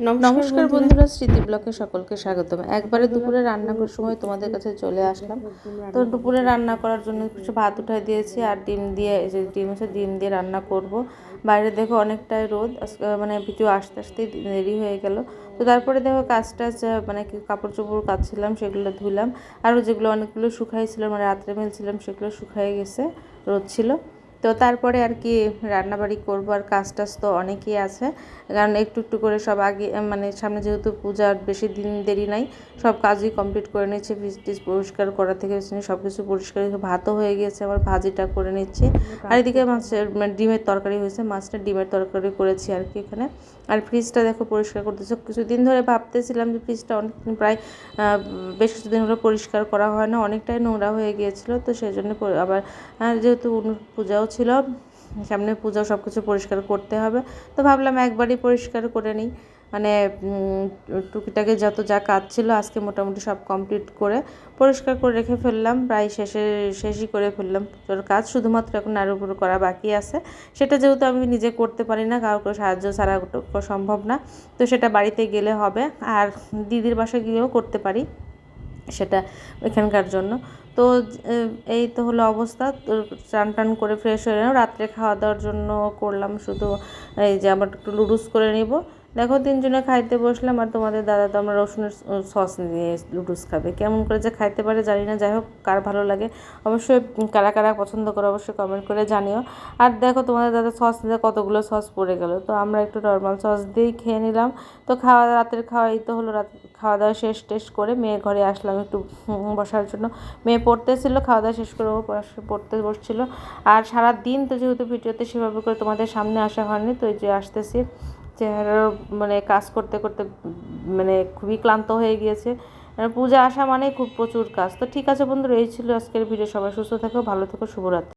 নমস্কার বন্ধুরা। স্মৃতি ব্লকে সকলকে স্বাগতম। একবারে দুপুরে রান্না করার সময় তোমাদের কাছে চলে আসলাম। তো দুপুরে রান্না করার জন্য কিছু ভাত উঠাই দিয়েছি আর ডিম দিয়ে যে ডিম আছে ডিম দিয়ে রান্না করব। বাইরে দেখো অনেকটাই রোদ মানে ভিডিও আস্তে আস্তে দেরি হয়ে গেল। তো তারপরে দেখো কাজ টাজ মানে কি কাপড় চোপড় কাচ্ছিলাম সেগুলো ধুলাম। আরও যেগুলো অনেকগুলো শুকাইছিলাম মানে রাত্রে মেলছিলাম সেগুলো শুকাই গেছে রোদ ছিল। তো তারপরে আর কি রান্নাবাড়ি করব আর কাজ টাজ তো অনেকই আছে। কারণ একটু একটু করে সব আগে মানে সামনে যেহেতু পূজার বেশি দিন দেরি নাই, সব কাজই কমপ্লিট করে নিচ্ছি ফ্রিজ টিজ পরিষ্কার করা থেকে সব কিছু পরিষ্কার ভাতও হয়ে গিয়েছে, আবার ভাজিটা করে নিচ্ছি। আর এদিকে মাছের মানে ডিমের তরকারি হয়েছে, মাছটা ডিমের তরকারি করেছি আর কি এখানে। আর ফ্রিজটা দেখো পরিষ্কার করতেছে। কিছুদিন ধরে ভাবতেছিলাম যে ফ্রিজটা অনেক প্রায় বেশ কিছুদিন হলো পরিষ্কার করা হয় না, অনেকটাই নোংরা হয়ে গিয়েছিল, তো সেই জন্য আবার যেহেতু পূজাও ছিল, সামনে পূজা সব কিছু পরিষ্কার করতে হবে। তো ভাবলাম একবারই পরিষ্কার করে নিই। মানে টুকিটাকে যত যা কাজ ছিল আজকে মোটামুটি সব কমপ্লিট করে পরিষ্কার করে রেখে ফেললাম। প্রায় শেষে, শেষই করে ফেললাম তোর কাজ। শুধুমাত্র এখন উপর করা বাকি আছে। সেটা যেহেতু আমি নিজে করতে পারি না, কাউকে সাহায্য ছাড়া সম্ভব না। তো সেটা বাড়িতে গেলে হবে। আর দিদির বাসায় গিয়েও করতে পারি। সেটা এখানকার জন্য। তো এই তো হলো অবস্থা। চান টান করে ফ্রেশ হয়ে রাত্রে খাওয়া দাওয়ার জন্য করলাম শুধু এই যে, আমার একটু লুডুস করে নিব। দেখো, তিনজনে খাইতে বসলাম আর তোমাদের দাদা তো আমরা রসুনের সস নিয়ে লুডুস খাবে। কেমন করে যে খাইতে পারে জানি না, যাই হোক, কার ভালো লাগে। অবশ্যই কারা কারা পছন্দ করে অবশ্যই কমেন্ট করে জানিও। আর দেখো, তোমাদের দাদা সস নিতে কতগুলো সস পড়ে গেল। তো আমরা একটু নর্মাল সস দিয়েই খেয়ে নিলাম। তো খাওয়া, রাতের খাওয়াই তো হলো রাত, খাওয়া দাওয়া শেষ টেস্ট করে মেয়ে ঘরে আসলাম একটু বসার জন্য। মেয়ে পড়তেছিল, খাওয়া দাওয়া শেষ করে ও পড়তে বসছিল। আর সারা দিন তো যেহেতু ভিডিওতে সেভাবে করে তোমাদের সামনে আসা হয়নি, তো এই যে আসতেছি। চেহারা মানে কাজ করতে করতে মানে খুবই ক্লান্ত হয়ে গিয়েছে। পূজা আসা মানে খুব প্রচুর কাজ। তো ঠিক আছে বন্ধুরা, এই ছিল আজকের ভিডিও। সবাই সুস্থ থেকো, ভালো থেকো, শুভরাত্রি।